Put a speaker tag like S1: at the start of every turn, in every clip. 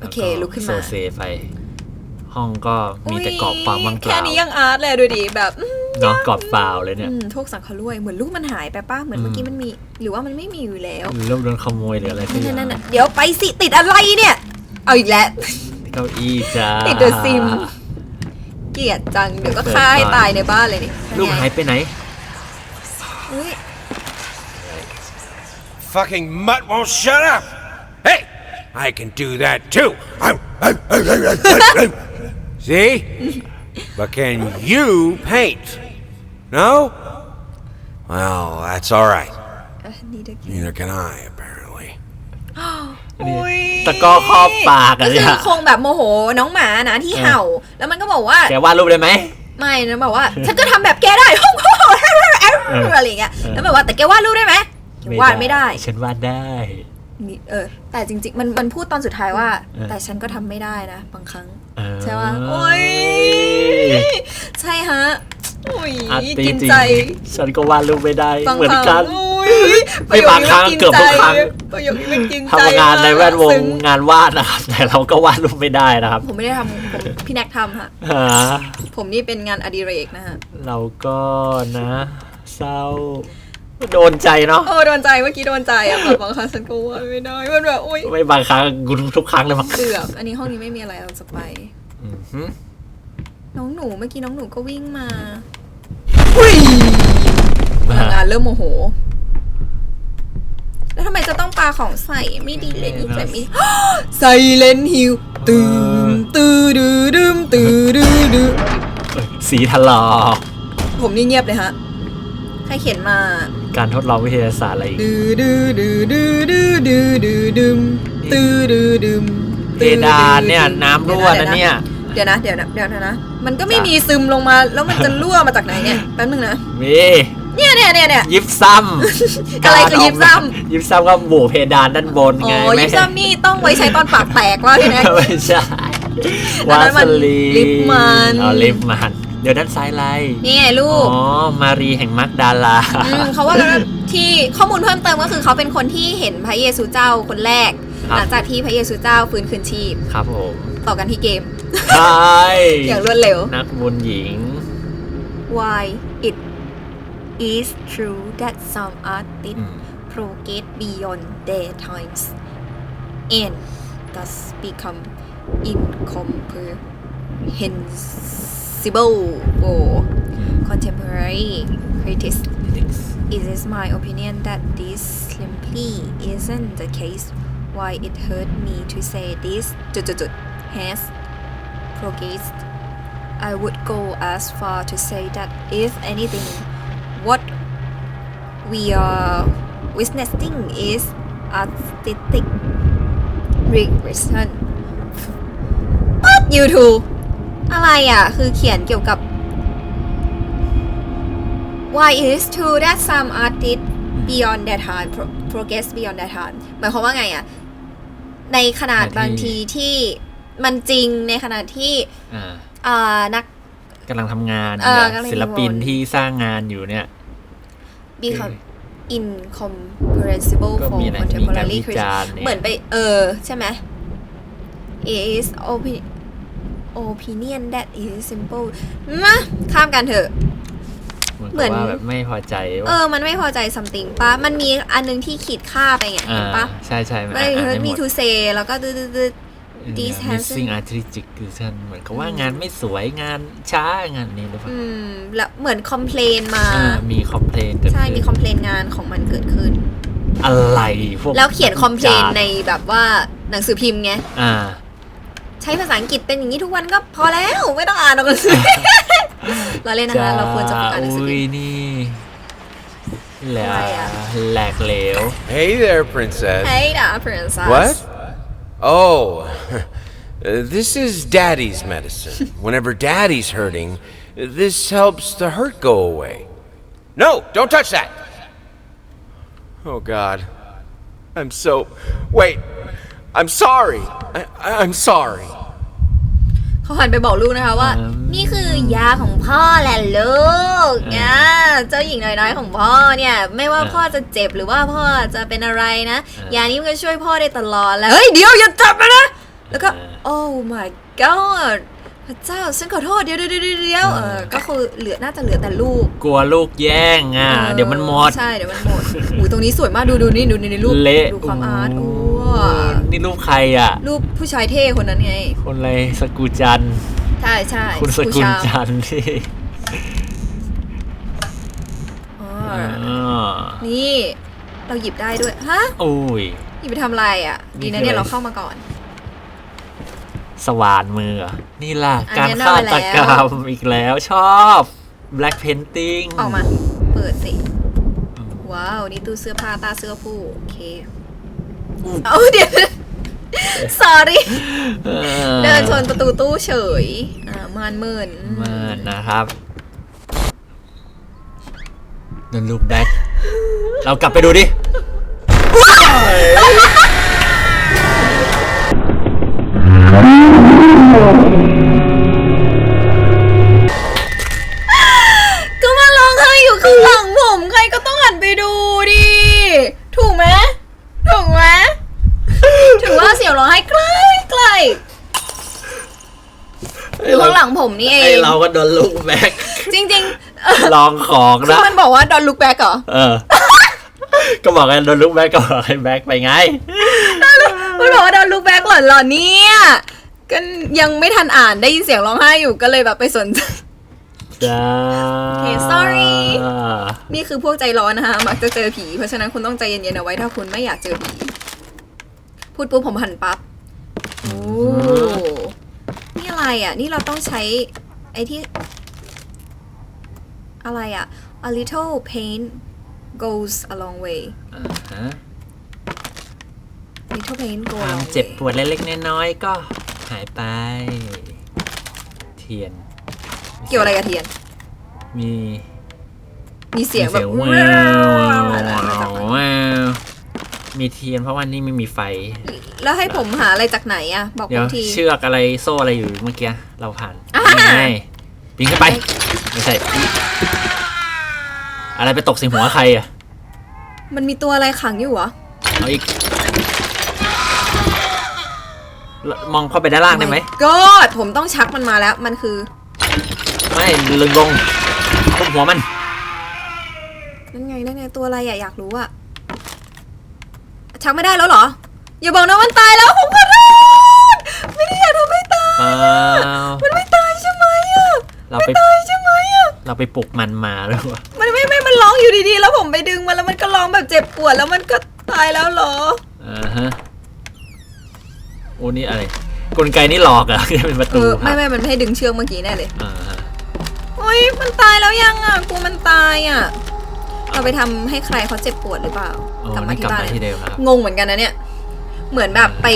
S1: โอเคลุกขึ้นมา
S2: โซเซไป ห้องก็มีแต่กรอบฟางว่างเป
S1: แค่
S2: ล่า
S1: นี้ยังอาร์ตเลยดูดิแบบอืม
S2: เนาะกรอบเปล่าเลยเนี่ย
S1: อืมพวกสังขารวยเหมือนลูกมันหายไปป้าเหมือนเมื่อกี้มันมี หรือว่ามันไม่มีอยู่แล้ว
S2: หรือเราโดนขโมยหรืออะไรสักอย่าง
S1: นั่นๆๆเดี๋ยวไปสิติดอะไรเนี่ย เอาอีกแล้ว
S2: เก้าอี้จ้า
S1: ติด The Sim เกลียดจังเดี๋ยวก็ฆ่าให้ตายในบ้านเลยนี่
S2: ลูกหายไปไหน
S1: อุ๊ย
S3: Fucking mutt won't shut up! Hey! I can do that too! See? But can you paint? No? Well, that's alright.
S1: อะนี่เด็ก
S3: Neither can I, apparently.
S1: อุ๊ย
S2: ตะกร้อครอบปาก
S1: ก็
S2: อะ
S1: คื
S2: เนี่ย
S1: อคงแบบโมโหน้องหมานะที่เห่า แล้วมันก็บอกว่า
S2: แกวาดรูปได้ไหม
S1: ไม่นะบอกว่า ฉันก็ทำแบบแกได้อะไรอย่างเงี้ยแล้วแบบว่าแต่แกวาดรูปได้ไหมแกวาดไม่ได้
S2: ฉันวาดได้
S1: นี่เออแต่จริง ๆ มันมันพูดตอนสุดท้ายว่า
S2: เออ
S1: แต่ฉันก็ทำไม่ได้นะ บางครั้ง
S2: เออ
S1: ใช่ปะโอ้ยใช่ฮะโอ้ย
S2: อะจริงๆ
S1: กินใจ
S2: ฉันก็วาดรูปไม่ได้
S1: บาง
S2: เหมือน
S1: ครั้ง
S2: กัน
S1: โอ้ย
S2: ไม่บางครั้ง
S1: ประโย
S2: เกือบทุกครั้ง
S1: ประโยคนี้มันกินใจ
S2: ทำงานในแวดวง
S1: ซึ้
S2: งานวาดนะครับ แต่เราก็วาดรูปไม่ได้นะครับ
S1: ผมไม่ได้ทำผมพี่แน็กทำฮะ
S2: หา
S1: ผมนี่เป็นงานอดิเรกนะฮะ
S2: เราก็นะ เศร้า โดนใจเนาะ
S1: โอ้โดนใจเมื่อกี้โดนใจอะแบบบางครั้งฉันก็ว่าไม่ได้มันแบบอุ้ย
S2: ไม่บางครั้งกูทุกครั้งเลยมั้ง
S1: เกือบอันนี้ห้องนี้ไม่มีอะไรเราจะไป
S2: อือหือ
S1: น้องหนูเมื่อกี้น้องหนูก็วิ่งมาอุ้ยพลังงานเริ่มโมโห แล้วทำไมจะต้องปาของใส่ไม่ดีเลยนี่ใส่ไม่ใส่เลนฮิวตื่มตื้อดื้อดืมตื้อดื้อดื้อ
S2: สีถลอก
S1: ผมนี่เงียบเลยฮะ ใครเขียนมา
S2: การทดลองวิทยาศาสตร์อะไรอีก
S1: ดือดือดือดือดือดือดือดืมตือดือดืม
S2: เพดานเนี่ยน้ำรั่วนะเนี่ย
S1: เดี๋ยวนะเดี๋ยวนะเดี๋ยวนะนะ มันก็ไม่มีซึมลงมาแล้วมันจะรั่วมาจากไหนเนี่ยแป๊บนึงนะ
S2: มี
S1: เนี่ยเนี่ยเนี่ยเนี่ย
S2: ยิบซ้ำ
S1: อะไรคือยิบซ้ำ
S2: ยิบซ้ำก็โบเพดานด้านบนไง
S1: อยิปซัมนี่ต้องไว้ใช้ตอนปากแตกว่าพี่แน็ก
S2: ไม่ใช่
S1: อัน
S2: วาสลี
S1: ลิปมัน
S2: อ๋อลิปมัน เดี๋ยวด้านซ้ายอะไร
S1: นี่ไงลู
S2: อ๋
S1: ก
S2: อมารีแห่งมักดาลา
S1: มเขาว่ากันว่าที่ข้อมูลเพิ่มเติมก็คือเขาเป็นคนที่เห็นพระเยซูเจ้าคนแรก
S2: ครับ
S1: หลังจากที่พระเยซูเจ้าฟื้นคืนชีพ
S2: ครับผม
S1: ต่อกันที่เกม
S2: ใช่
S1: อย่างรวดเร็ว
S2: นักบุญหญิง
S1: why it is true that some artists
S2: อืม
S1: progress beyond their times and thus become incomprehensible for contemporary critics. It is my opinion that this simply isn't the case. Why it hurt me to say this has progressed. I would go as far to say that if anything, what we are witnessing is artistic regression What you two อะไรอะ คือเขียนเกี่ยวกับ Why it is true that some artists beyond their time pro- progress beyond their time หมายความว่าไงอะ ในขนาด
S2: ในที่
S1: บางทีที่มันจริงในขณะที่
S2: อ่า
S1: อ่านัก
S2: กำลังทำงาน
S1: เออ
S2: เนี่ย
S1: กำลัง
S2: ศิลปิน
S1: ทำงาน
S2: ที่สร้างงานอยู่เนี่ย
S1: become incomprehensible
S2: ก็
S1: for
S2: มีอะไรมีการ
S1: contemporary
S2: วิ
S1: critics
S2: จารณ์เนี่ย
S1: เหมือนไปเออ ใช่ไหม it is opi- opinion that is simple มาข้ามกันเถอะ
S2: เหมือน
S1: เหมื
S2: กับ
S1: อน
S2: ว่าแบบไม่พอใจ
S1: เอ
S2: ว่า
S1: อ มันไม่พอใจ something ปะมันมีอันนึงที่ขีดค่าไปไงเห็นปะ
S2: ใช่ใช่
S1: ไม่
S2: อ่าน
S1: เฮิ
S2: ให้
S1: ร์
S2: ห
S1: มี
S2: มด
S1: ทูเซแล้วก็ดืดดืด This
S2: Yeah,
S1: hasn't-
S2: missing artistic vision เหมือนกับว่างานไม่สวยงานช้างานนี้หรือเปล่า
S1: อืม แล้วเหมือนคอมเพลนมา
S2: อ่ามีคอมเพลนเกิด
S1: ใช่
S2: ขึ้น
S1: มีคอมเพลนงานของมันเกิดขึ้น
S2: อะไรพวก
S1: แล้วเขียนคอมเพลน
S2: จา
S1: ในแบบว่าหนังสือพิมพ์ไง
S2: อ่า
S1: ใช้ภาษาอังกฤษเป็นอย่างนี้ทุกวันก็พอแล้วไม่ต้องอ่านหนังสือ เราเล่นนะคะ เราควรจะฝึกอ่านหนังสือ
S2: อุ้ย
S1: พิมพ์
S2: นี่แหล
S1: อะไรอะ
S2: แหลกเหลว
S3: Hey there, princess.
S1: Hey da princess
S3: What? Oh, this is Daddy's medicine. Whenever Daddy's hurting, this helps the hurt go away. No, don't touch that. Oh God, I'm so. Wait, I'm sorry. I, I- I'm sorry.
S1: เขาหันไปบอกลูกนะคะว่า
S2: อืม
S1: นี่คือยาของพ่อแหละลูกเนี่ยเจ้าหญิงน้อยๆของพ่อเนี่ย ไม่ว่าพ่อจะเจ็บหรือว่าพ่อจะเป็นอะไรนะยานี้มันก็ช่วยพ่อได้ตลอดแล้วเฮ้ยเดี๋ยวอย่าจับมันนะแล้วก็
S2: อ่า
S1: oh my god พระเจ้าฉันขอโทษเดี๋ยวเดี๋ยวเดี๋ยวเดี๋ยวเออก็คือเหลือน่าจะเหลือแต่ลูก
S2: กลัวลูกแย่งอะ
S1: ออ
S2: เดี๋ยวมันหมด
S1: ใช่เดี๋ยวมันหมดอุ้ยตรงนี้สวยมากดูดูนี่ดูนี่ในรูป
S2: เละ
S1: ดูความอาร์ตโอ้
S2: นี่รูปใครอะ
S1: รูปผู้ชายเท่คนนั้นไง
S2: คนอะไรสกุลจันทร์
S1: ใช่ใช่
S2: คุณสกุล
S1: ผู้ชาย
S2: จันทร์ที่
S1: อ๋อ
S2: อ๋อ
S1: นี่ เราหยิบได้ด้วย ฮะ
S2: อุ้ย
S1: หยิบไปทำอะไรอะ
S2: นี่
S1: ดีนะ
S2: คือ
S1: เนี่ย
S2: อะไร
S1: เราเข้ามาก่อน
S2: สว่านมือเหรอนี่ล่ะ
S1: อัน
S2: การ
S1: เนี้ย
S2: ฆา
S1: น่าไป
S2: ต
S1: แล้ว
S2: กรรมอีกแล้วชอบ Black Painting
S1: ออกมา เปิดสิ ว้าว นี่ตู้เสื้อผ้าตาเสื้อผู้ โอเค
S2: อู้
S1: เอาเดี๋ยว sorry
S2: ออ
S1: เดินชนประตูตู้เฉย อ่ามานเมิน
S2: มันนะครับโดนลูกแบ็คเรากลับไปดูดิ
S1: ก็ นี่เอ
S2: ไองเราก็โดนลูกแบ็ค
S1: จริงๆเออ
S2: ลองของ
S1: คือ
S2: นะ
S1: มันบอกว่า don't look back เหรอ
S2: เออ ก็บอกให้โดนลูกแบ็คก็บอกให้แบ็คไปไง
S1: มันบอกว่า don't look back เหรอเหรอเนี่ยก็ยังไม่ทันอ่านได้ยินเสียงร้องไห้อยู่ก็เลยแบบไปสนใจ
S2: จ้า
S1: โอเค sorry นี่คือพวกใจร้อนนะคะ มักจะเจอผี เพราะฉะนั้นคุณต้องใจเย็นๆเอาไว้ถ้าคุณไม่อยากเจอผี พูดปุ๊บผมหันปั๊บ โอ้ นี่อะไรอะ นี่เราต้องใช้ไอ้ที่ อะไรอะ a little pain goes a long way
S2: อ่าฮะ
S1: little pain
S2: ค
S1: go a
S2: วาม
S1: long
S2: เจ็บ
S1: way
S2: ปวดเล็กๆน้อยๆก็หายไป เทียน
S1: เกี่ยวอะไรกับเทียน
S2: มี
S1: มีเสียงแบบ
S2: มีแวว
S1: อะไรมาจากไหน
S2: แววมีเทียนเพราะว่านี่ไม่มีไฟ
S1: แล้วให้ผมหาอะไรจากไหนอะบอก
S2: เดี๋
S1: ผ
S2: ยว
S1: มที
S2: เชือกอะไรโซ่อะไรอยู่เมื่อกี้เราผ่าน
S1: อ่า
S2: นี่ไง ปีนขึ้นไป ไม่ใช่ปีนอะไรไปตกใส่หัวใครอะ
S1: มันมีตัวอะไรขังอยู่เหรอ
S2: เอาอีก มองเข้าไปด้านล่างได้ไหม
S1: ก็ผมต้องชักมันมาแล้ว มันคือ
S2: ไม่ลึงลงทุบหัวมัน
S1: นั่นไง นั่นไง ตัวอะไรอะอยากรู้อะชักไม่ได้แล้วเหรอ อย่าบอกนะมันตายแล้วผมขอโทษไม่ได้อยากทำให้ตาย
S2: เปล่า
S1: มันไม่ตายใช่ไหมอะ
S2: เราไป
S1: ตายใช่ไหมอะ
S2: เราไปปลุกมันมาหรือเปล่า
S1: มันไม่ไม่มันร้องอยู่ดีๆ แล้วผมไปดึงมันแล้วมันก็ร้องแบบเจ็บปวดแล้วมันก็ตายแล้วเหรอ
S2: อ่าฮะโอ้นี่อะไรกลไกนี่หลอกเหรอะเป็นประ
S1: เอ
S2: ตู
S1: อไม่ไม่มันไม่ให้ดึงเชือกเมื่อกี้แน่เลย
S2: อ่าฮะ
S1: โอ้ยมันตายแล้วยังอะกูมันตายอะเราไปทำให้ใครเขาเจ็บปวดหรือเปล่า
S2: โอ้
S1: กลับมา
S2: นี่ก
S1: ที่
S2: ลับ
S1: บ้าน
S2: มาที่เดิมแล้วครับ
S1: งงเหมือนกันนะเนี่ย เหมือนแบบไป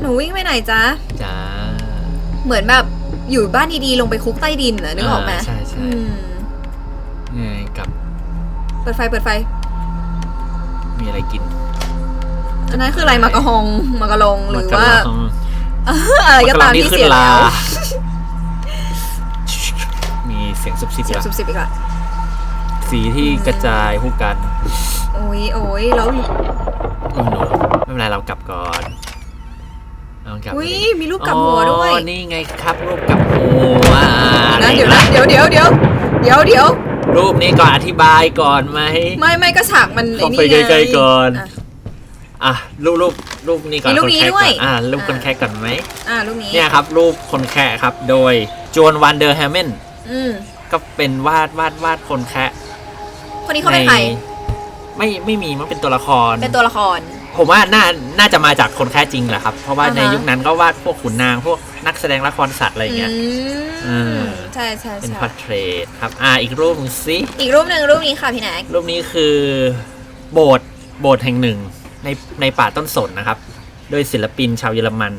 S1: หนูวิ่งไปไหนจ๊ะ
S2: จ้า
S1: เหมือนแบบอยู่บ้านดีๆลงไปคุกใต้ดินเหรอนึกออกไหม
S2: อ่าใช่ใช่
S1: อืม
S2: นี่ไงกับ
S1: เปิดไฟเปิดไฟ
S2: มีอะไรกิน
S1: อันนั้นคืออะไรมากระหองมากระลงหรือว่า
S2: มะกะลอง
S1: อะไรก็ตามะะ
S2: ลอง
S1: ที่
S2: ขึ้น
S1: เสีย
S2: ลา
S1: แล้ว
S2: มีเสียงซุบซิบ
S1: เสียบ
S2: ละ
S1: สุบสิบอีกละ
S2: สีที่กระจายผู้กัน
S1: โอ้ยโอ้ยแล้ว
S2: โอ้โหไม่เป็นไรเรากลับก่อน เอากลับ
S1: อุ้ย
S2: ไปดิ
S1: มีรูปกลับหัวด้วย
S2: อ๋อนี่ไงครับรูปกลับหัว
S1: นะเดี๋ยวนะเดี๋ยวเดี๋ยวเดี๋ยวเดี๋ยวเดี๋ยว
S2: รูปนี้ก่อนอธิบายก่อนไหม
S1: ไม่ไม่ก็ฉากมันไอ้
S2: เข้า
S1: นี่
S2: ไป
S1: ไง
S2: ใกล้ๆก่อน
S1: อะ
S2: อะรูปรูปรูปนี้ก่อน
S1: มีรูปนี้
S2: คแคะ
S1: ด้วย
S2: ก่อนอะรูปคน
S1: อ่า
S2: แค่ก่อนไหม
S1: อ่ารูปนี้
S2: เนี่ยครับ รูปคนแคะครับโดยโจนวันเดอร์แฮมเมน
S1: อืม
S2: ก็เป็นวาดวาดวาดคนแคะ
S1: คนนี้เขาเป็นใคร
S2: ไม่ไม่มีมันเป็นตัวละคร
S1: เป็นตัวละคร
S2: ผมว่าน่าน่าจะมาจากคนแค่จริงแหละครับ เพราะว่า
S1: อ่าฮะ
S2: ในยุคนั้นก็วาดพวกขุนนางพวกนักแสดงละครสัตว์อะไรอย่างเงี้ยเอ
S1: อืม
S2: อ
S1: ใช่ใช่
S2: เป็น
S1: ใช่
S2: พอร์เทรตครับอ่าอีกรูปหนึงสิ
S1: อีกรูปหนึ่งรูปนี้ค่ะพี่แน็ก
S2: รูปนี้คือโบสถ์โบสถ์แห่งหนึ่งในในป่าต้นสนนะครับ โดยศิลปินชาวเยอรมัน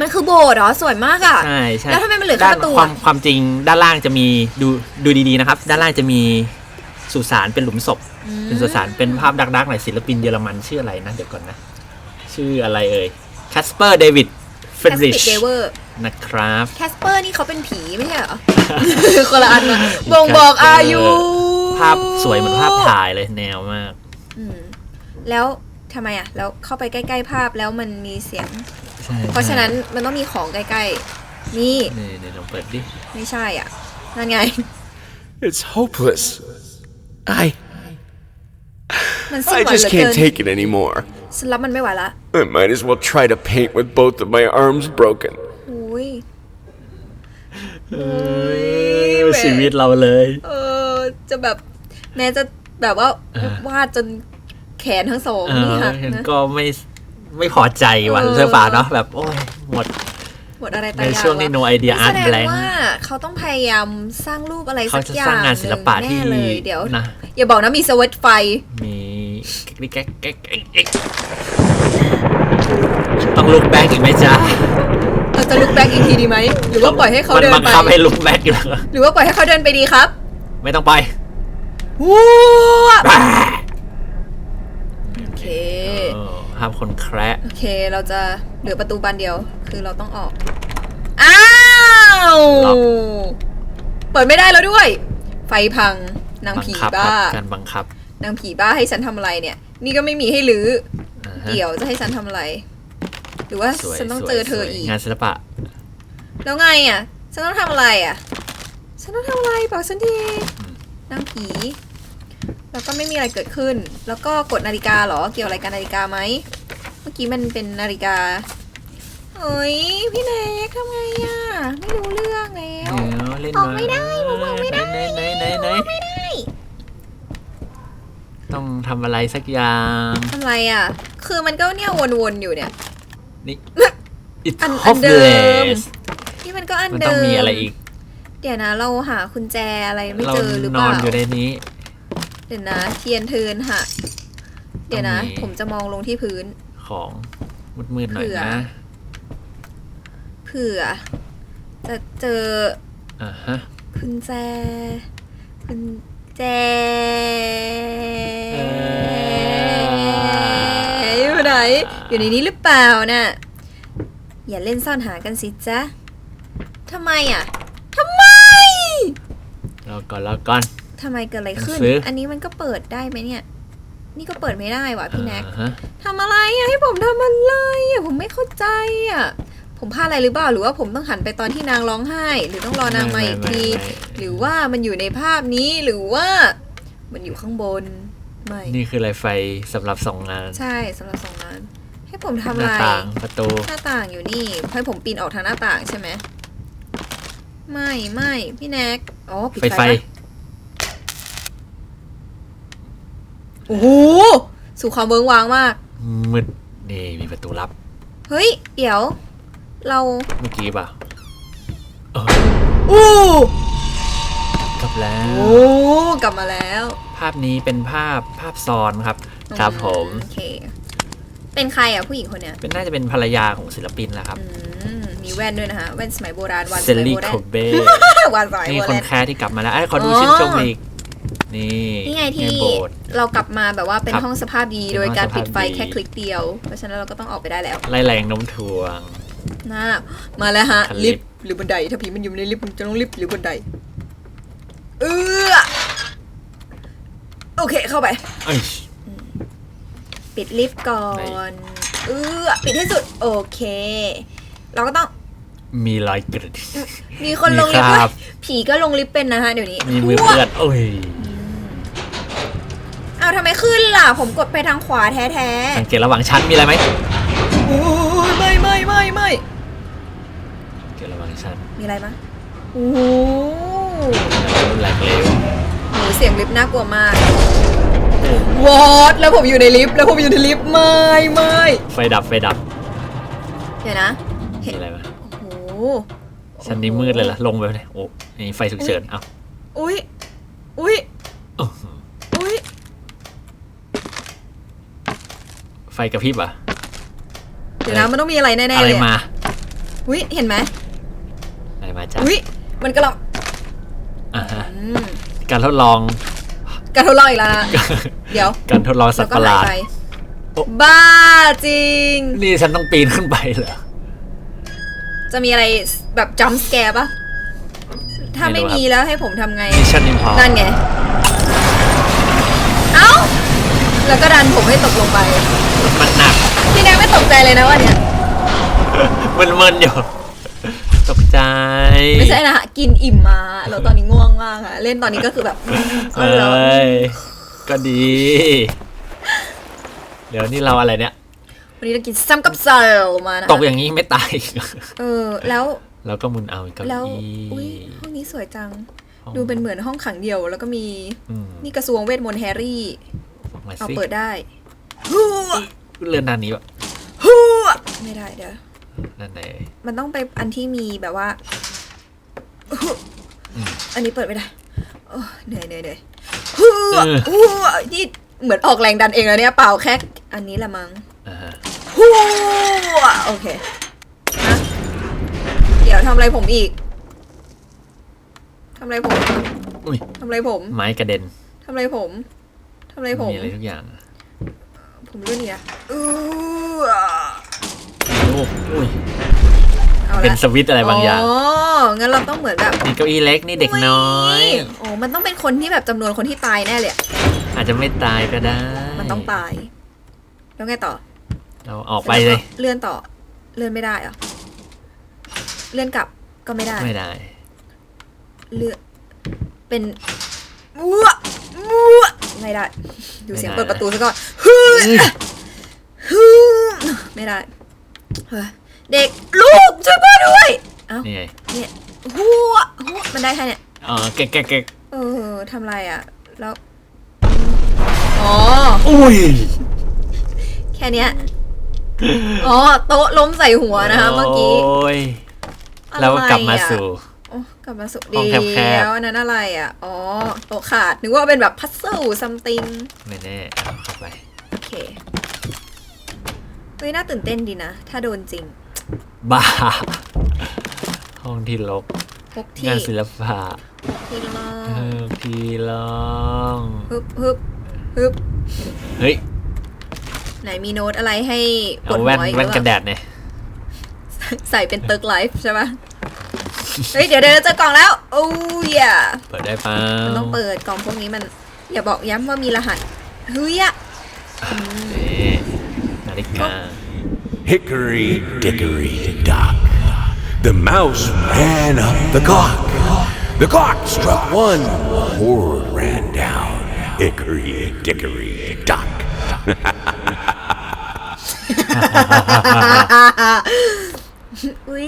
S1: มันคือโบสถ์เหรอสวยมากอะ
S2: ใช่ใช่
S1: แล้วทำไมมันเหลือแค่
S2: ด้าน
S1: ประตู
S2: ความ
S1: อะ
S2: ความจริงด้านล่างจะมีดูดูดีๆนะครับ ด้านล่างจะมี สุสานเป็นหลุมศพ เป็นสุสานเป็นภาพดักๆหน่อยศิลปินเยอรมันชื่ออะไรนะ เดี๋ยวก่อนนะ ชื่ออะไรเอ่ยแคสเปอร์เดวิดเฟ
S1: แค
S2: ด
S1: ส
S2: ริ
S1: ปิ
S2: ช
S1: ดเดเวอร์
S2: นะครับ
S1: แคสเปอร์นี่เขาเป็นผีไม่ใช่เหรอคนละอันนะบ่งบอกอายุ
S2: ภาพสวยเหมือนภาพถ่ายเลยแนวมาก
S1: อืมแล้วทำไมอะ แล้วเข้าไปใกล้ ๆ ภาพแล้วมันมีเสียง
S2: ใช่
S1: เพราะฉะนั้นมันต้องมีของใกล้ๆนี่
S2: นี่นี่ลองเปิดดิ
S1: ไม่ใช่อะ นั่นไง
S3: It's hopeless. I
S1: มันสิ้น
S3: I
S1: หวังเห
S3: just
S1: ลือเกิ
S3: can't
S1: น
S3: take it anymore.
S1: ฉันรับมันไม่ไหวละ
S3: I might as well try to paint with both of my arms broken.
S1: อุ้ย
S2: เอ้ย
S1: แหม
S2: ชีวิตเราเลย
S1: เออจะแบบแม้จะแบบว่า
S2: อ่า
S1: วาดจนแขนทั้งสอง
S2: เอ
S1: นี่
S2: อ
S1: หัก
S2: ฉัน
S1: นะ
S2: ก็ไม่ไม่พอใจว่ะ
S1: เออ
S2: เสื้อฟ้าเนาะแบบ โอ้ยหมด
S1: หมดอะไรตา
S2: ใน
S1: ยอยาง
S2: ช่วงนี้
S1: ละ
S2: no idea
S1: แส
S2: art
S1: ดง
S2: blank
S1: ว่าเขาต้องพยายามสร้างรูปอะไร
S2: เขา
S1: สัก
S2: จะ
S1: อย่า
S2: สร้าง
S1: ง
S2: งานศิลปะ
S1: หนึ่ง
S2: ที่
S1: แน่เลยเดี๋ยว
S2: นะ
S1: อย่าบอกนะมีสวิตช์ไฟ
S2: มีแก๊กแก๊กแก๊กแก๊กต้องลุกแบ็กอีกไหมจ๊ะ
S1: เราจะลุกแบ็กอีกทีดีไหม หรือว่าปล่อยให้เขา
S2: มัน
S1: เดิน
S2: บัง
S1: ไป
S2: คับให้ลุกแบ็กอยู่แล้ว
S1: หรือว่าปล่อยให้เขาเดินไปดีครับ
S2: ไม่ต้องไป
S1: วูบโอเค
S2: เออห้ามคนแคระ
S1: โอเค เราจะเหลือประตูบานเดียว คือเราต้องออก อ้าว เปิดไม่ได้แล้วด้วย ไฟพัง นาง
S2: บัง
S1: ผี
S2: คับค
S1: บ้า
S2: รับการบังคับ
S1: นางผีบ้าให้ฉันทำอะไรเนี่ย นี่ก็ไม่มีให้รื้อ
S2: อ่าฮะ
S1: เดี๋ยวจะให้ฉันทำอะไร หรือว่า
S2: สวย
S1: ฉันต้อง
S2: สวย
S1: เจอเธอ
S2: สวย
S1: อีก
S2: งานศิลปะ
S1: แล้วไงอะ ฉันต้องทำอะไรอะ ฉันต้องทำอะไรบอกฉันทีนางผี แล้วก็ไม่มีอะไรเกิดขึ้น แล้วก็กดนาฬิกาเหรอ เกี่ยวอะไรกับนาฬิกาไหม เมื่อกี้มันเป็นนาฬิกาเฮ้ยพี่เน็กทำไงอะ ไม่รู้เรื่องแล้ว
S2: เดี๋ยวเล่น
S1: ออกไม่ได้ผมออกไม่ได้
S2: ไหนไหนไหนไหน
S1: ไม่ได้
S2: ต้องทำอะไรสักอย่าง
S1: ทำอะไรอะ คือมันก็เนี่ยวนๆอยู่เนี่ย
S2: นี่ It's
S1: อันอันเดิม
S2: hopeless
S1: นี่มันก็อัน
S2: มัน
S1: เดิม
S2: ต้องมีอะไรอีก
S1: เดี๋ยวนะเราหากุญแจอะไรไม่
S2: เรา
S1: เจอหรือเป
S2: นอ
S1: ล่า
S2: นอยู่ในนี้
S1: เดี๋ยวนะเทียนเทินค่ะ เดี๋ยวนะ
S2: ต้องมี
S1: ผมจะมองลงที่พื้น
S2: ของมืดๆหน่อย
S1: เผื่อ
S2: นะ
S1: เผื่อ จะเจอ
S2: อ่าฮะ
S1: กุญแจกุญแจ
S2: เอ่
S1: อยู่ไหนอยู่ในนี้หรือเปล่าน่ะอย่าเล่นซ่อนหากันสิจ๊ะทำไมอะทำไม
S2: เราก่อนแล้วก่อน
S1: ทำไมเกิดอะไรขึ้น
S2: หนังสืออั
S1: อันนี้มันก็เปิดได้ไหมเนี่ย นี่ก็เปิดไม่ได้ว่ะพี่แน็ก
S2: อ่าฮะ
S1: ทำอะไรอะให้ผมทำอะไรอะผมไม่เข้าใจอะผมพลาดอะไรหรือเปล่าหรือว่าผมต้องหันไปตอนที่นางร้องไห้ หรือต้องรอนางมาอีกทีหรือว่ามันอยู่ในภาพนี้หรือว่า มันอยู่ข้างบนไม่
S2: นี่คืออะไรไฟสำหรับส่องงาน
S1: ใช่สำหรับสองงาน ให้ผมทำ
S2: ห
S1: อะ
S2: น้า
S1: ไร
S2: ต่างประตู
S1: หน้าต่างอยู่นี่ให้ผมปีนออกทางหน้าต่างใช่ไหมไม่ไม่พี่แน็กอ๋อปิด
S2: ไฟ
S1: ไฟ
S2: ไฟ
S1: ปะ โอ้โหสู่ความเวิงวางมาก
S2: มืดนี่มีประตูลับ
S1: เฮ้ย เดี๋ยว เรา
S2: เมื่อกี้เปล่าเออ
S1: อู้
S2: กลับแล้ว
S1: โอ้กลับมาแล้ว
S2: ภาพนี้เป็นภาพภาพซ้อนครับ ครับผม
S1: โอเค เป็นใครอะผู้หญิงคนเนี้ย
S2: เป็นน่าจะเป็นภรรยาของศิลปินแหละครับ
S1: อืมมีแว่นด้วยนะฮะแว่นสมัยโบราณวัน
S2: เซ
S1: ส
S2: ล
S1: มัย
S2: ลี่
S1: โบรา
S2: โค
S1: ณ
S2: เบ้
S1: วันสมัย
S2: นี่
S1: โบ
S2: คน
S1: ราณ
S2: แคร์ที่กลับมาแล้วไอ้ยขอดู
S1: อ๋อ
S2: ชื่นชมอีก นี่
S1: นี่ไงที่
S2: โบสถ์
S1: เรากลับมาแบบว่าเป็น
S2: ครับ
S1: ห้องสภาพดี
S2: เป็น
S1: โดยการ
S2: ห้องสภาพ
S1: ปิดไฟ
S2: ดี
S1: แค่คลิกเดียว เพราะฉะนั้นเราก็ต้องออกไปได้แล้ว
S2: ไล่แรงโน้มถ่วง
S1: นะมาแล้วฮะ
S2: คันลิ
S1: ลิ
S2: ฟต์
S1: ฟต์หรือบันได ถ้าผีมันอยู่ในลิฟต์มันจะต้องลิฟต์หรือบันได เออโอเคเข้าไป
S2: เอ้ย
S1: ปิดลิฟต์ก่อนเออปิดให้สุด โอเค เราก็ต้อง
S2: มีรอยกระดิ่ง
S1: มีคนลงลิฟต์
S2: มี
S1: ด้
S2: ครั
S1: วย
S2: บ
S1: ผีก็ลงลิฟต์เป็นนะฮะเดี๋ยวนี้
S2: มีมือเปื้อนโอ้ย
S1: เอาว ทำไมขึ้นล่ะ ผมกดไปทางขวาแท้
S2: สังเกตระหว่างชั้นมีอะไรไหม
S1: ๆโอ้ยไม่ไม่ไม่ไม่
S2: สังเกตระหว่างชั้น
S1: มีอะไรมั้ยโอ้โห
S2: รุนแรงเร็ว
S1: โหเสียงลิฟต์น่ากลัวมากวอดแล้วผมอยู่ในลิฟต์แล้วผมอยู่ในลิฟต์ไม่ไม่
S2: ไฟดับไฟดับ
S1: เดี๋ยวนะ
S2: มี
S1: เห็น
S2: อะไรไหม
S1: โอ้โห
S2: ชั้นนี้มืดเลยล่ะลงไปเลยโอ้นี่ไฟฉุกเฉินเอ้า
S1: อุ้ยอุ้ย
S2: อื้อหือ
S1: อุ้ย
S2: ไฟกระพริบอะ
S1: เดี๋ยวนะมันต้องมีอะไรแน่ๆ
S2: อะไร
S1: เลย
S2: มา
S1: อุ้ยเห็นไหม
S2: อะไรมาจ้ะ
S1: อุ้ยมันกำลัง
S2: อ่าฮะ
S1: อืม
S2: การทดลอง
S1: การทดลองอีกแล้วนะ เดี๋ยว
S2: การทดลองสัตว์ประหลาด
S1: แวก็หยไป
S2: โอ้
S1: บ้าจริง
S2: นี่ฉันต้องปีนขึ้นไปเหรอ
S1: จะมีอะไรแบบจัมส์สแกร์ปะถ้า
S2: ไม่
S1: ไม่
S2: รู้ครับ
S1: มีแล้วให้ผมทำไง
S2: มิชชั่นอิมพอ
S1: นั่นไง เอ้า แล้วก็ดันผมให้ตกลงไป
S2: มันหนัก
S1: พี่แนกไม่ตกใจเลยนะวันเนี้ย
S2: มึนๆอยู่ ตกใจ
S1: ไม่ใช่นะกินอิ่มมาแล้วตอนนี้ง่วงมากอะเล่นตอนนี้ก็คือแบบ
S2: เอ้
S1: เหรอย
S2: ก็ดี เดี๋ยวนี่เราอะไรเนี่ย
S1: วันนี้เรากินซ้ำกับเซลมานะ
S2: ตกอย่างนี้ไม่ตายอีก
S1: เออ แล้ว
S2: แล้วก็มุนเอาอีกเก้า
S1: แล้ว
S2: อี้
S1: อุ้ยห้องนี้สวยจัง
S2: ห้อง
S1: ดูเป็นเหมือนห้องขังเดี่ยว แล้วก็มี
S2: อืม
S1: นี่กระทรวงเวทมนต์แฮร์รี่
S2: บอกมา
S1: เอา
S2: สิ
S1: เปิดได้
S2: เรือนด้านนี้วะ
S1: ไม่ได้เดี๋ยว
S2: ด้านไหน
S1: มันต้องไปอันที่มีแบบว่า อันนี้เปิดไม่ได้โอ้เหนื่อยเหนื่อยเหนื่อยฮู้ฮู้นี่เหมือนออกแรงดันเองแล้วเนี่ยเปล่าแค่อันนี้แหละมั้ง
S2: อ่าฮะ
S1: ฮู้โอเคนะเดี๋ยวทำอะไรผมอีกทำอะไรผม
S2: อุ้ย
S1: ทำอะไรผม
S2: ไม้กระเด็น
S1: ทำอะไรผมทำอะไรผม
S2: มีอะไรทุกอย่าง
S1: ผมเรื่องเนี้ยอู้
S2: โอ้อุ้ย
S1: เอาละ
S2: เป็นสวิตช์อะไรบางอย่าง
S1: อ๋องั้นเราต้องเหมือนแบบ
S2: นี่เก้าอี้เล็กนี่เด็กน้อย
S1: โอ้มันต้องเป็นคนที่แบบจำนวนคนที่ตายแน่เลยอะ
S2: อาจจะไม่ตายก็ได้
S1: มันต้องตาย แล้วไงต่อ
S2: เราออกไปเลย
S1: เลื่อนต่อ เลื่อนไม่ได้เหรอ เลื่อนกลับก็ไม่ได้
S2: ไม่ได้
S1: เลื่อน เป็นวัววัว ไม่ได้ ดูเสียง
S2: ไม่ได้
S1: เปิดประตูซะก่อนฮึ่ยฮึ่ยไม่ได้เฮ้ยเด็กลูกช่วยพ่อด้วยเอ้า
S2: นี่ไง
S1: เนี่ยหัวหัวมันได้แค่เนี่ย
S2: อ๋อเก๊กเก๊กเก๊ก
S1: เออทำไรอะ แล้วอ๋อ
S2: อุ้ย
S1: แค่เนี้ยอ๋อโต๊ะล้มใส่หัวนะคะเมื่อกี้
S2: โอ้ย
S1: อะไร
S2: แล้วก็กลับมา
S1: อะ
S2: สู่
S1: โอ้กลับมาสู่
S2: ห้อง
S1: เดี
S2: แคบๆ
S1: ยวอันนั้นอะไรอะ อ๋อโต๊ะขาด นึกว่าเป็นแบบพัซเซิลซัมติง
S2: ไม่แน่เอาเข้าไป
S1: โอเคเฮ้ยน่าตื่นเต้นดีนะ ถ้าโดนจริง
S2: บ้า ห้องที่ลก
S1: พกที่
S2: งานศิลปะ
S1: ที่ลอ
S2: เองอพี่ลอง
S1: ฮึบฮึบฮึบ
S2: เฮ้ย
S1: ไหนมีโน้ตอะไรให้ปว
S2: เอา
S1: ดหั
S2: แว่น
S1: วอีกห
S2: แว่
S1: รื
S2: น
S1: อเป
S2: กระ
S1: ล่า
S2: แดดเนี่ย
S1: ใส่เป็นเติร์กไลฟ์ใช่ปะ เฮ้ย เดี๋ยวเดี๋ยวเจอกล่องแล้ว โอ้ยอ่ะ
S2: เปิดได้เปล่า
S1: มันต้องเปิดกล่องพวกนี้มัน อย่าบอกย้ำว่ามีรหัส เฮ้ยอะ
S2: นี่นาฬิกา
S3: Hickory dickory dock. The mouse ran up the clock. The clock struck one. Horde ran down. Hickory dickory dock.
S1: อุ้ย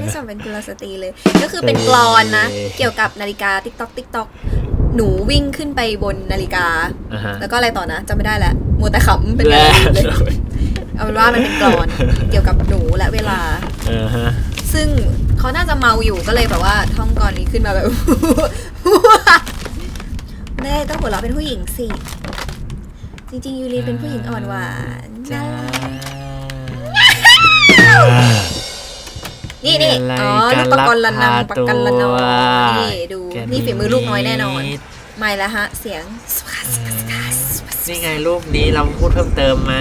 S1: ไม่สมเป็นกุลสตรีเลย ก็คือเป็นกรอนนะ เกี่ยวกับนาฬิกาติ๊กต็อกติ๊กต็อกหนูวิ่งขึ้นไปบนนาฬิกา
S2: อ่าฮะ
S1: แล้วก็อะไรต่อนะจำไม่ได้แล้วมัวแต่ขำเป็น
S2: แล้
S1: ไงเลยเอาเป็นว่ามันเป็นกรอนเกี่ยวกับหนูและเวลา
S2: เออฮะ
S1: ซึ่งเขาน่าจะเมาอยู่ก็เลยแบบว่าท่องกรนี้ขึ้นมาแบบไม่ได้ต้องหัวเราะเป็นผู้หญิงสิจริงๆยูรีเป็นผู้หญิงอ่อนหวานน่า
S2: จ้า
S1: รัก นี่นี่
S2: มีอะไร
S1: อ๋อ
S2: กั
S1: นี่
S2: น
S1: ปากกรละ
S2: ลักพานำ
S1: ปากกรละนอ
S2: ตัว
S1: นี่ดู
S2: แก
S1: นี่ฝีมือลูกน้อยแน่นอน
S2: นิด
S1: ไม่แล้วฮะ เสียง
S2: นี่ไงรูปนี้เราพูดเพิ่มเติมไหม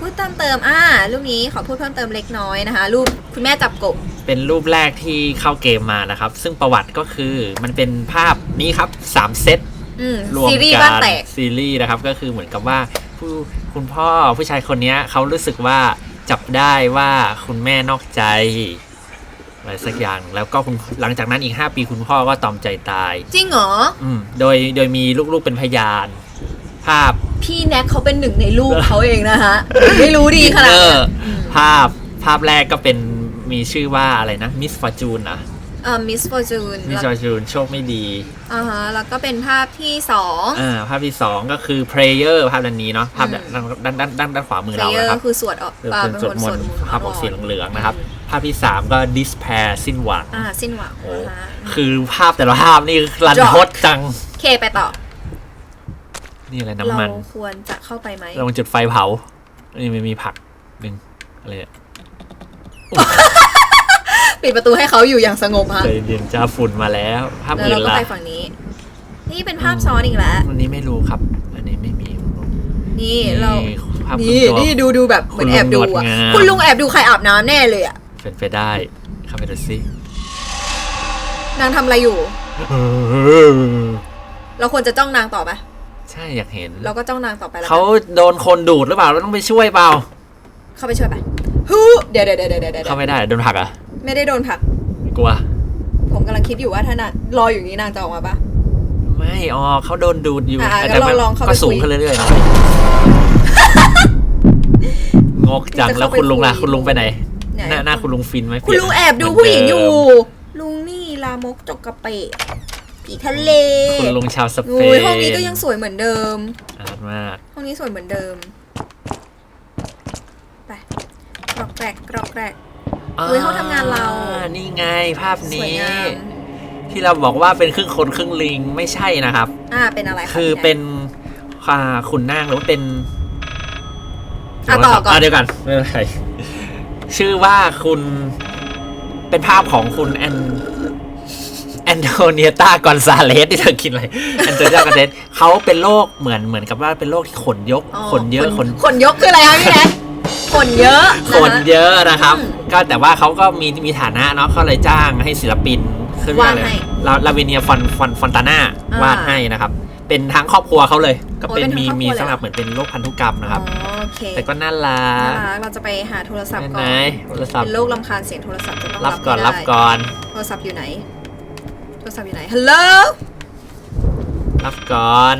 S1: พูดเติมเติมอ่ารูปนี้ขอพูดเพิ่มเติมเล็กน้อยนะคะ รูปคุณแม่จับกบ
S2: เป็นรูปแรกที่เข้าเกมมานะครับ ซึ่งประวัติก็คือมันเป็นภาพนี้ครับสามเซต
S1: อืม
S2: รวม
S1: ซีรีส์
S2: กั
S1: บ้านแตก
S2: ซีรีส์นะครับก็คือเหมือนกับว่าผู้คุณพ่อผู้ชายคนเนี้ยเขารู้สึกว่าจับได้ว่าคุณแม่นอกใจ อะไรสักอย่างแล้วก็คุณหลังจากนั้นอีก 5 ปีคุณพ่อก็ตอมใจตาย
S1: จริงเหรอ
S2: อืมโดยโดยมีลูกๆเป็นพยาน ภาพ
S1: พี่แน็กเขาเป็นหนึ่งในลูกเขาเองนะฮะ ไม่รู้ดีขนาด
S2: เอ
S1: นั้
S2: อนภาพภาพแรกก็เป็นมีชื่อว่าอะไรนะมิสฟอร์จูนนะ
S1: เอ่อมิสฟอร์จูน
S2: มิสฟอร์จูนโชคไม่ดี
S1: อ่าฮะแล้วก็เป็นภาพที่สอง
S2: อ่าภาพที่สองก็คือ prayer ภาพด้านนี้เนาะภาพ
S1: อืม
S2: ด้านด้านด้านด้านด้านขวามือ
S1: เพล
S2: เรา
S1: เยอ
S2: นะครับ
S1: ร์คือสวดออก
S2: คือ
S1: อ่า
S2: เป็น
S1: เป็น
S2: ส
S1: ค
S2: วด
S1: น
S2: ม
S1: สวนด
S2: ต์
S1: มนต์
S2: ภาพออกสีเหลืองๆนะครับ ภาพที่สามก็ despair สิ้นหวัง
S1: อ่าสิ้นหวัง
S2: โอ้
S1: นะคะ
S2: คือภาพแต่ละภาพนี่รันทดจัง
S1: โอเคไปต่อ
S2: นี่อะไร
S1: เรา
S2: น้ำมัน
S1: ควรจะเข้าไปไหม
S2: ลงจุดไฟเผา นี่มันมีผักหนึ่งอะไรเนี่ย
S1: ปิดประตูให้เขาอยู่อย่างสงบฮะ
S2: ใจเย็นจ้าฝุ่นมาแล้ว ภาพ
S1: แล้ว
S2: อื่
S1: เรา
S2: น
S1: ก็
S2: ละ
S1: ไปฝั่งนี้ นี่เป็นภาพซ้อนอีกแล้ว
S2: วันนี้ไม่รู้ครับ อันนี้ไม่มี
S1: นี่เรา
S2: ภาพคุณ
S1: นี่
S2: ตัว
S1: นี่ดูดูแบบเหมือน
S2: คุณลุง
S1: แอบดูอะ
S2: หนวดงาม
S1: คุณลุงแอบดูใครอาบน้ำแน่เลยอะ
S2: เป็นไปได้เข้าไปดูสิ
S1: นางทำอะไรอยู่ เราควรจะจ้องนางต่อปะ
S2: ใช่อยากเห็น
S1: เราก็จ้องนางต่อไปแล้วกัน
S2: เขาโดนคนดูดหรือเปล่าเราต้องไปช่วยเปล่า
S1: เข้าไปช่วยไปฮู้เดี๋ยวเดี๋ยวเดี๋ยวเดี๋ยวเดี๋ยว
S2: เข้าไม่ได้โดนผลักเหรอะ
S1: ไม่ได้โดนผลัก
S2: กลัว
S1: ผมกำลังคิดอยู่ว่าถ้านางรออยู่อย่างนี้นางจะออกมาปะ
S2: ไม่อ๋อเขาโดนดูดอยู่
S1: อะ
S2: แต่
S1: งั้น
S2: มัน
S1: เราลองเข้าไป
S2: ก็สูง
S1: คุย
S2: ขึ้นเรื่อยๆนะงกจัง
S1: จะเข้า
S2: แล้วคุณลุงล่ะ
S1: ไปคุย
S2: คุณลุงไปไหน
S1: ไหน
S2: หน้าหน้าคุณลุงฟินไหม
S1: คุณลุงแอบดู
S2: เหมืน
S1: ผู้หญิงอยู่
S2: เดิม
S1: ลุงนี่ลามกจกกระเปะผีทะเล
S2: คุณลุงชาวสเป
S1: โอ้ย
S2: น
S1: ห้องนี้ก็ยังสวยเหมือนเดิม
S2: อาร์ตมาก
S1: ห้องนี้สวยเหมือนเดิม ไปกรอกแกรกกรอกแกรกเฮ้ยเขาทำงานเรา
S2: อ่นี่ไงภาพ
S1: สวย
S2: นี้
S1: งาม
S2: ที่เราบอกว่าเป็นครึ่งคนครึ่งลิงไม่ใช่นะครับ
S1: อ่าเป็นอะไระ
S2: คือ
S1: พี่แน
S2: เป็นอ่าขุนนางหรือว่าเป็น
S1: อะต่อก่อน
S2: เดี๋ยวกันไม่เป็นไร ชื่อว่าคุณเป็นภาพของคุณแอนแอนโทเนียตากอนซาเลสที่เธอกินอะไรแอนโทเนียตากอนซาเลสเขาเป็นโรคเหมือนเหมือนกับว่าเป็นโรคที่ขนยกขนเยอะขน
S1: ขนยกคืออะไรคะพี่แนทขนเยอะ
S2: ขนเยอะนะครับ
S1: อืม
S2: ก็แต่ว่าเขาก็มีมีฐานะเนาะเขาเลยจ้างให้ศิลปินขึ้น
S1: วาด
S2: เลย
S1: ให้
S2: ลาลาเวเนียฟอนฟอนฟอนตาน่า
S1: อ่าวา
S2: ดให้นะครับ เป็นทั้งครอบครัวเขาเลย ก็
S1: โอ้ย
S2: เป็น
S1: เป็นทั้ง
S2: มี
S1: ครอบครัว
S2: มี
S1: เลย
S2: สำหรับเหมือนเป็นโรคพันธุกรรมนะครับ
S1: อ๋อโอเค
S2: แต่ก็น่ารั
S1: น่ากรักเราจะไปหาโทรศัพท์
S2: เห็น
S1: ก่
S2: ไห
S1: อ
S2: ม
S1: น
S2: โทรศัพท์
S1: เป็นโรคลำคาญเสียงโทรศัพท์จะต้อง
S2: รับก่อน
S1: ให้
S2: รับ
S1: ได้
S2: ก่อน
S1: โทรศัพท์อยู่ไหน โทรศัพท์อยู่ไหน ฮัลโหล
S2: รับก่อน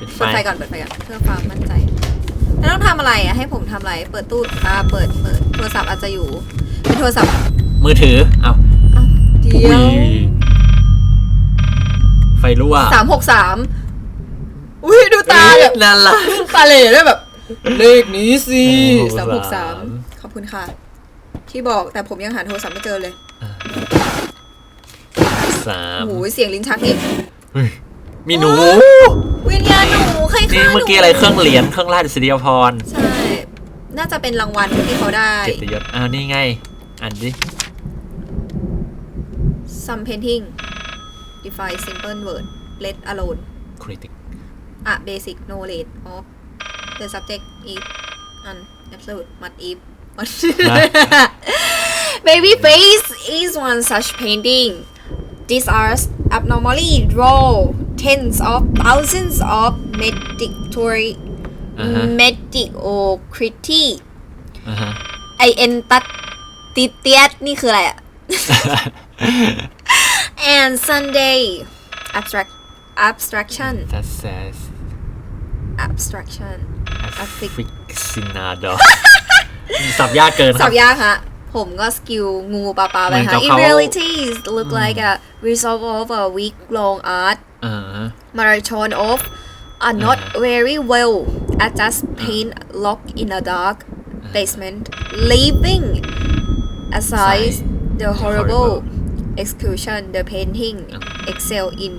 S2: ปิดไฟ
S1: เปิดไฟก่อน เปิดไฟก่อนเพื่อความมั่นใจ แล้วต้องทำอะไรอะ ให้ผมทำอะไร เปิดตู้อ่าเปิด เปิด โทรศัพท์อาจจะอยู่ เป็นโทรศัพท์
S2: มือถือเอา
S1: อ้าวเดียว
S2: อุ้ยไฟรั่ว
S1: สามหกสาม อุ้ยดูตาแบบ
S2: น่ารัก
S1: ตาเหล่ด้วยแบบ เลขนี้สิ
S2: โอ้โห
S1: สามหกสาม
S2: สาม
S1: ขอบคุณค่ะ ที่บอกแต่ผมยังหาโทรศัพท์ไม่เจอเลย
S2: สาม
S1: โอ้โหเสียงลิ้นชักนี่
S2: เฮ้ยมีหนู
S1: วิญญาณหนูใครฆ่า
S2: นี่
S1: หนู
S2: เมื่อกี้อะไรเครื่องเหรียญเครื่องราชสิริยพร
S1: ใช่ น่าจะเป็นรางวัลที่เขาได้
S2: เกียรติยศอ่านี่ไงอ่านดิ
S1: some painting define simple word let alone
S2: คริติก
S1: a basic knowledge of the subject is an absolute must if baby face is one such painting these are abnormally draw tens of thousands of medicatory
S2: อ่าฮะ
S1: mediocrity
S2: อ่าฮะ
S1: ไอเอ็นตัดติเตียดนี่คืออะไรอะ and Sunday abstract abstraction
S2: that says
S1: abstraction
S2: อ
S1: Affic
S2: ฟิกซินาดอ สับยากเกินค
S1: สั
S2: รับ
S1: บยากฮะ ผมก็สกิลงูปลาปลาไป
S2: เหมือนกั
S1: ฮะ
S2: บ
S1: in
S2: เขา
S1: reality look like a result of a week long art
S2: อ่าฮะ
S1: marathon of a not very well adjusted paint locked in a dark basement leaving aside the horrible execution the painting excel in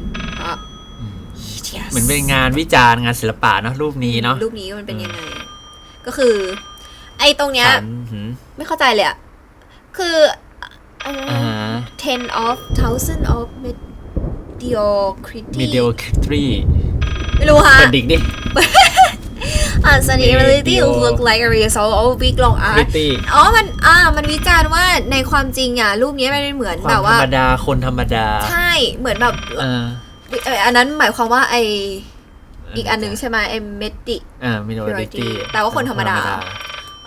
S1: a
S2: เหมือนเป็นงานวิจารณ์งานศิลปะเนาะรูปนี้เนาะ
S1: รูปนี้มันเป็นยังไง ก็คือ ไอ้ตรงเนี้ย
S2: ฉันหืม
S1: ไม่เข้าใจเลยอะคืออะไร
S2: อ่า
S1: นะ
S2: ฮะ
S1: ten of thousand of mediocrity
S2: มีเดียวครี
S1: ไม่รู้ฮะ
S2: กระดิกดิ
S1: and sunny reality
S2: Medio-
S1: look like a result of week long art
S2: Pretty
S1: อ๋อ มัน อ่า มันวิจารณ์ว่าในความจริงอะ รูปนี้มันเป็นเหมือน
S2: ควา
S1: แบ
S2: ม
S1: บ
S2: ธร
S1: ว่า
S2: รมดา คนธรรมดา
S1: ใช่ เหมือนแบบ
S2: อ่า
S1: เอ่ออันนั้นหมายความว่าไออีกอันหนึงใช่ไหมไอเมดิ
S2: อ่ามิโนริตี้
S1: แปลว่าคนธรรมดา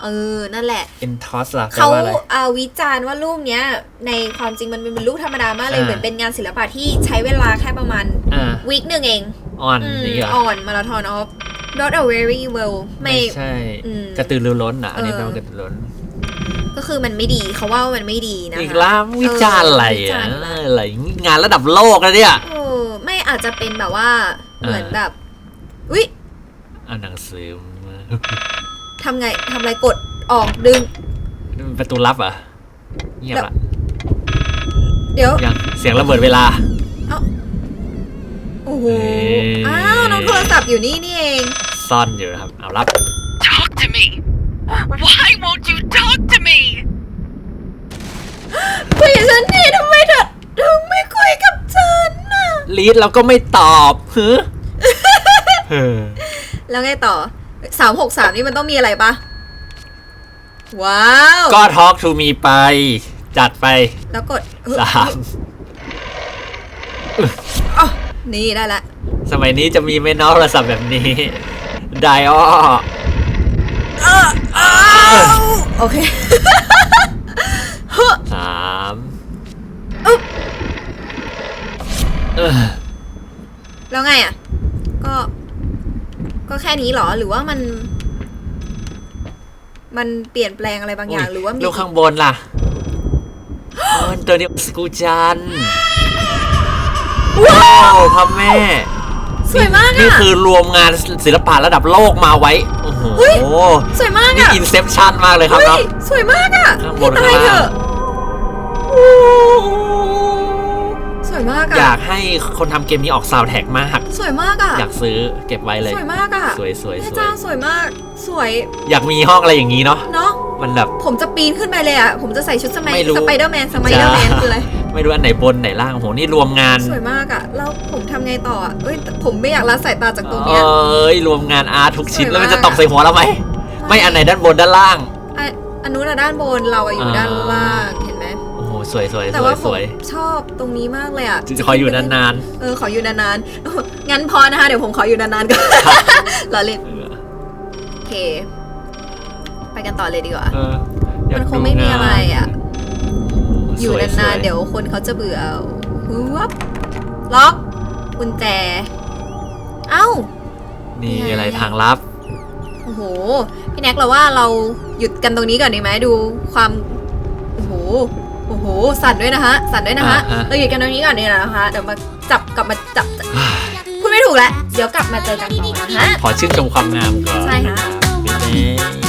S1: เออ นั่นแหละ
S2: เอ็นทอสล่ะแปล
S1: เขา
S2: ว่าอะไร
S1: เอาวิจารณ์ว่ารูปเนี้ย ในความจริงมันเป็นรูปธรรมดามากเลย
S2: อ่า
S1: เหมือนเป็นงานศิลปะที่ใช้เวลาแค่ประมาณ
S2: อ่า
S1: วีคหนึ่งเอง
S2: อ่อน
S1: อืม
S2: นี่เหรอ
S1: อ่อนมาราธอนออฟ not a very well ไม่
S2: ไม่ใช่
S1: อืม
S2: กระตือรือร้นอะอันนี้
S1: เออ
S2: แปลว่ากระตือรือร้น
S1: ก็คือมันไม่ดีเขาว่ามันไม่ดีนะคะ
S2: อีกแล้ววิจารณ์อะไร
S1: เวิ
S2: อะ
S1: จารณ์อะไร
S2: อะไรงานระดับโลกแล้วเนี่ย
S1: เอ อไม่อาจจะเป็นแบบว่า
S2: อ่า
S1: เหมือนแบบอุ้ย
S2: เอาหนังสือมา
S1: ทำไงทำอะไรกดออกดึง
S2: นี่มันประตูลับเหรอะเงียบละ
S1: เดี๋ยว
S2: ยังเสียงระเบิดเวลา
S1: โอ้โห
S2: เอ๊ะ
S1: อ้าวน้องโทรศัพท์อยู่นี่นี่เอง
S2: ซ่อนอยู่นะครับเอารับ
S4: Talk to me! Why won't you talk to me?
S1: คุยกับฉันนี่ทำไมเธอถึงไม่คุยกับฉันน่ะ
S2: ลีดเราก็ไม่ตอบฮึเออ
S1: แล้วไงต่อสามหกสามนี่มันต้องมีอะไรปะว้าว
S2: ก็ talk to me ไป จัดไป
S1: แล้วกดเออ
S2: สาม
S1: อ๋อนี่ได้ละ
S2: สมัยนี้จะมีไหม่น้องโทรศัพท์แบบนี้ ไดอ้อ
S1: โอเค
S2: สาม
S1: อึ๊บ
S2: เออ
S1: แล้วไงอะ ก็ ก็แค่นี้เหรอ หรือว่ามัน มันเปลี่ยนแปลงอะไรบางอย่าง หรือว่ามี
S2: ลูกข้างบนล่ะมันตัวนี้สกูจันว้าวพ่อแม่
S1: สวยมาก
S2: นี่
S1: อะ
S2: คือรวมงานศิลปะระดับโลกมาไว้ โอ้โห
S1: เฮ้ย สวยมาก
S2: นี่
S1: อะ
S2: อินเซปชันมากเลยครับ
S1: เฮ้
S2: เนาะ
S1: ยสวยมากอะ
S2: ข้างบน
S1: ตาย
S2: ข้าง
S1: เถ
S2: ล่าง
S1: อะส วยมาก
S2: อยา
S1: อะ
S2: กให้คนทำเกมนี้ออกซาวด์แท็กมาก
S1: สวยมากอะ
S2: อยากซื้อเก็บไว้เลย
S1: สวยมากอะ
S2: สวยสวย
S1: แม่
S2: สวย
S1: เจ้าสวยมาก สวย
S2: อยากมีห้องอะไรอย่างนี้เนาะ
S1: เนาะ
S2: มันแบบ
S1: ผมจะปีนขึ้นไปเลยอะผมจะใส่ชุดสมัย
S2: ไม่รู้
S1: สไปเดอร์แมน สไปเดอร์แมนคืออะไร
S2: ไม่รู้อันไหนบนไหนล่างโอ้โหนี่รวมงาน
S1: สวยมากอะแล้วผมทำไงต่ออะเอ้ยแต่ผมไม่อยากละสายตาจากตรง
S2: เอ
S1: เนี้ย้
S2: ย รวมงานอาร์ตทุกชิ้น
S1: สวย
S2: แล้วมัน
S1: มาก
S2: จะตกใส่หัวเราไหม ไม่อันไหนด้านบนด้านล่าง
S1: อะอันนู้นอะด้านบน เราอะอยู่
S2: อ่า
S1: ด้านล่าง
S2: สวยสวย
S1: แต่
S2: สว
S1: ว่ายผ
S2: ส
S1: ม
S2: วย
S1: ชอบตรงนี้มากเลยอะ
S2: จะคอยอยู่นาน
S1: เออขออยู่นานๆ งั้นพอนะคะ เดี๋ยวผมขออยู่นานๆก่อนเราเล่น
S2: ๆเออ
S1: โอเค ไปกันต่อเลยดีกว่า
S2: เอออยาก
S1: มันคง
S2: ดู
S1: ไม่มีอะไรอะ
S2: โอ
S1: ยู่
S2: สวนา
S1: น
S2: ๆ
S1: ๆเดี๋ยวคนเขาจะเบื่อฮึบล็อกกุญแจ เอ้า
S2: นี่อะไรทางลับ
S1: โอ้โห พี่แน็กเราว่าเราหยุดกันตรงนี้ก่อนดีไหมดูความ โอ้โห โอ้โห สั่นด้วยนะฮะ สั่นด้วยนะฮะเราหยุดกันตรงนี้ก่อนเนี่ยนะคะ เดี๋ยวมาจับกลับมาจับพูดไม่ถูกแล้ว เดี๋ยวกลับมาเจอกันต่อนะฮะ
S2: ขอชื่นชมความงามก่อน
S1: ใช่ค่ะ